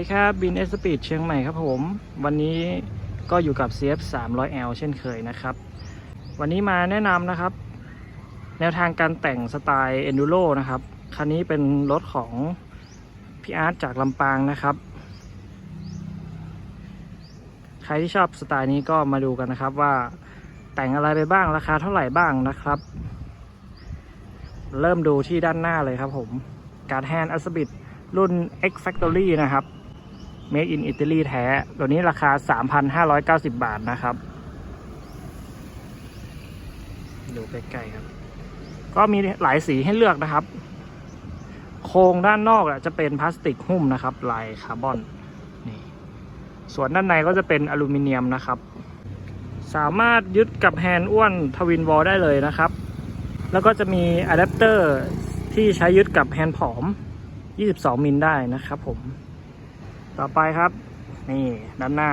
ดีครับบินเอสปีดเชียงใหม่ครับผม วันนี้ก็อยู่กับ CF 300L เช่นเคยนะครับ วันนี้มาแนะนำนะครับ แนวทางการแต่งสไตล์ Enduro นะครับ คันนี้เป็นรถของพี่อาร์ตจากลำปางนะครับ ใครที่ชอบสไตล์นี้ก็มาดูกันนะครับว่าแต่งอะไรไปบ้างราคาเท่าไหร่บ้างนะครับ เริ่มดูที่ด้านหน้าเลยครับผม การแฮนด์อัสบิดรุ่น X Factory นะครับ Made in Italy แท้ ตัวนี้ราคา 3,590 บาทนะครับ ดูใกล้ๆครับ ก็มีหลายสีให้เลือกนะครับ โครงด้านนอกอะจะเป็นพลาสติกหุ้มนะครับ ลายคาร์บอนนี่ส่วนด้านในก็จะเป็นอลูมิเนียมนะครับ สามารถยึดกับแฮนด์อ้วนทวินวอลได้เลยนะครับ แล้วก็จะมีอะแดปเตอร์ที่ใช้ยึดกับแฮนด์ผอม 22 มิลได้นะครับผม ต่อไปครับ นี่ด้านหน้า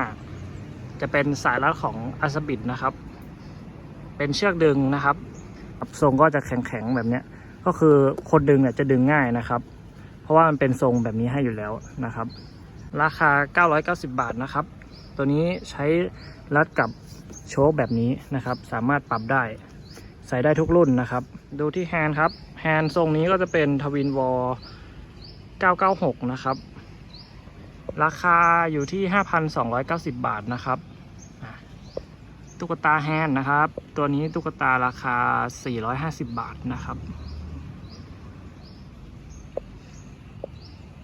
จะเป็นสายรัดของอาสบิดนะครับ เป็นเชือกดึงนะครับทรงก็จะแข็งๆแบบเนี้ย ก็คือคนดึงเนี่ยจะดึงง่ายนะครับ เพราะว่ามันเป็นทรงแบบนี้ให้อยู่แล้วนะครับ ราคา 990 บาทนะครับ ตัวนี้ใช้รัดกับโชคแบบนี้นะครับ สามารถปรับได้ ใส่ได้ทุกรุ่นนะครับ ดูที่แฮนด์ครับ แฮนด์ทรงนี้ก็จะเป็นทวินวอล996 นะครับ ราคาอยู่ที่ 5,290 บาทนะครับ ตุ๊กตาแฮนด์นะครับ ตัวนี้ตุ๊กตาราคา 450 บาทนะครับ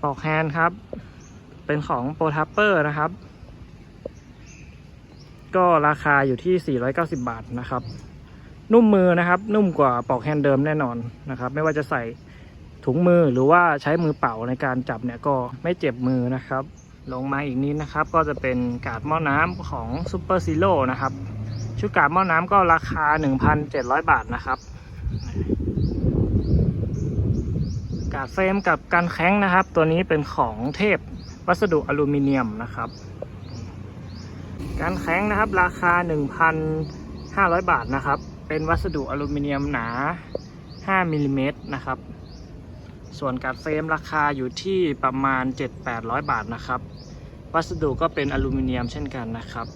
ปลอกแฮนด์ครับ เป็นของโปรทัปเปอร์นะครับ ก็ราคาอยู่ที่ 490 บาทนะครับ นุ่มมือนะครับ นุ่มกว่าปลอกแฮนด์เดิมแน่นอนนะครับ ไม่ว่าจะใส่ถุงมือหรือว่าใช้มือเป่าในการจับเนี่ยก็ไม่เจ็บมือนะครับ ลงมาอีกนิดนะครับ ก็จะเป็นกาดหม้อน้ำของซูเปอร์ซีโร่นะครับ ชุดกาดหม้อน้ำก็ราคา 1,700 บาทนะครับ กาดเฟรมกับการแข้งนะครับ ตัวนี้เป็นของเทพวัสดุอลูมิเนียมนะครับ การแข้งนะครับราคา 1,500 บาทนะครับ เป็นวัสดุอลูมิเนียมหนา 5มิลลิเมตรนะครับ ส่วนการเฟรมราคาอยู่ที่ประมาณ 7-800 บาทนะครับ วัสดุก็เป็นอลูมิเนียมเช่นกันนะครับ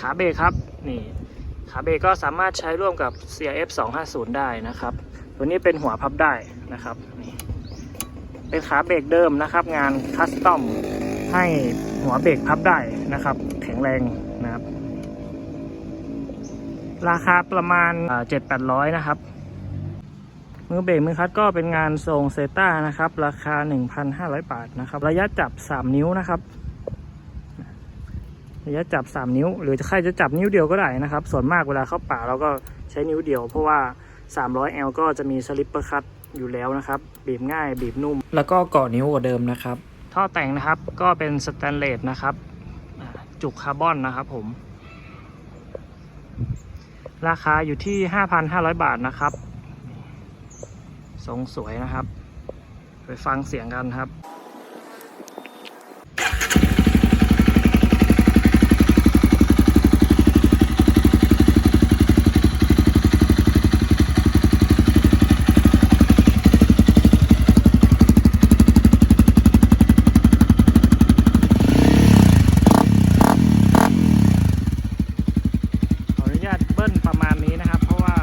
ขาเบรกครับนี่ขาเบรกก็สามารถใช้ร่วมกับ CRF 250 ได้นะครับ ตัวนี้เป็นหัวพับได้นะครับนี่เป็นขาเบรกเดิมนะครับ งานคัสตอมให้หัวเบรกพับได้นะครับ แข็งแรงนะครับ ราคาประมาณเจ็ดแปดร้อยนะครับ มือเบรกมือคัดก็เป็นงานทรงเซต้านะครับ ราคา 1,500 บาทนะครับ ระยะจับ 3 นิ้วนะครับ ระยะจับ 3 นิ้ว หรือใครจะจับนิ้วเดียวก็ได้นะครับ ส่วนมากเวลาเข้าป่าเราก็ใช้นิ้วเดียว เพราะว่า 300L ก็จะมีสลิปเปอร์คัตอยู่แล้วนะครับ บีบง่าย บีบนุ่ม แล้วก็เกาะนิ้วกว่าเดิมนะครับ ท่อแต่งนะครับก็เป็นสแตนเลสนะครับอ่าจุกคาร์บอนนะครับผม ราคาอยู่ที่ 5,500 บาทนะครับ ทรงสวยนะครับ ไปฟังเสียงกันครับขออนุญาตเบิ้ลประมาณนี้นะครับ เพราะว่า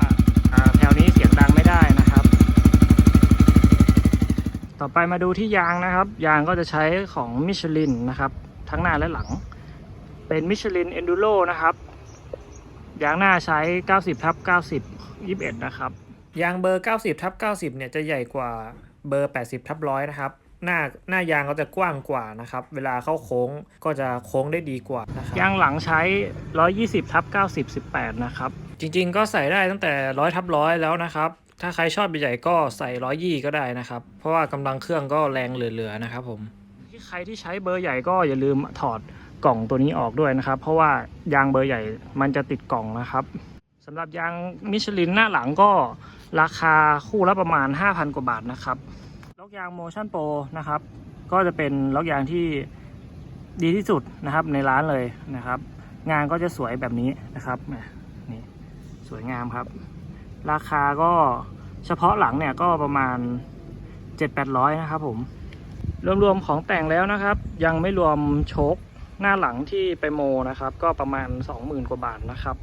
อ่าแถวนี้เสียงดังไม่ได้นะครับ ต่อ ไปมาดูที่ยางนะครับ ยางก็จะใช้ของมิชลินนะครับ ทั้งหน้าและหลัง เป็นมิชลินเอนดูโรนะครับ ยางหน้าใช้ 90ทับ90 21 นะครับ ยางเบอร์ 90ทับ90 เนี่ยจะใหญ่กว่าเบอร์ 80ทับร้อยนะครับ หน้าหน้ายางก็จะกว้างกว่านะครับ เวลาเข้าโค้งก็จะโค้งได้ดีกว่านะครับ ยางหลังใช้ 120ทับ90 18 นะครับ จริงๆ ก็ใส่ได้ตั้งแต่ 100ทับร้อยแล้วนะครับ ถ้าใครชอบใหญ่ก็ใส่ร้อยยี่ก็ได้นะครับ เพราะว่ากำลังเครื่องก็แรงเหลือๆนะครับผมใครที่ใช้เบอร์ใหญ่ก็อย่าลืมถอดกล่องตัวนี้ออกด้วยนะครับ เพราะว่ายางเบอร์ใหญ่มันจะติดกล่องนะครับสำหรับยางมิชลินหน้าหลังก็ราคาคู่ละประมาณ 5,000 กว่าบาทนะครับล็อกยาง Motion Pro นะครับ ก็จะเป็นล็อกยางที่ดีที่สุดนะครับในร้านเลยนะครับ งานก็จะสวยแบบนี้นะครับนี่สวยงามครับ ราคาก็เฉพาะหลังเนี่ยก็ประมาณ 7-800 นะครับผมรวมๆของแต่งแล้วนะครับ ยังไม่รวมโชคหน้าหลังที่ไปโมนะครับ ก็ประมาณ 20,000 กว่าบาทนะครับ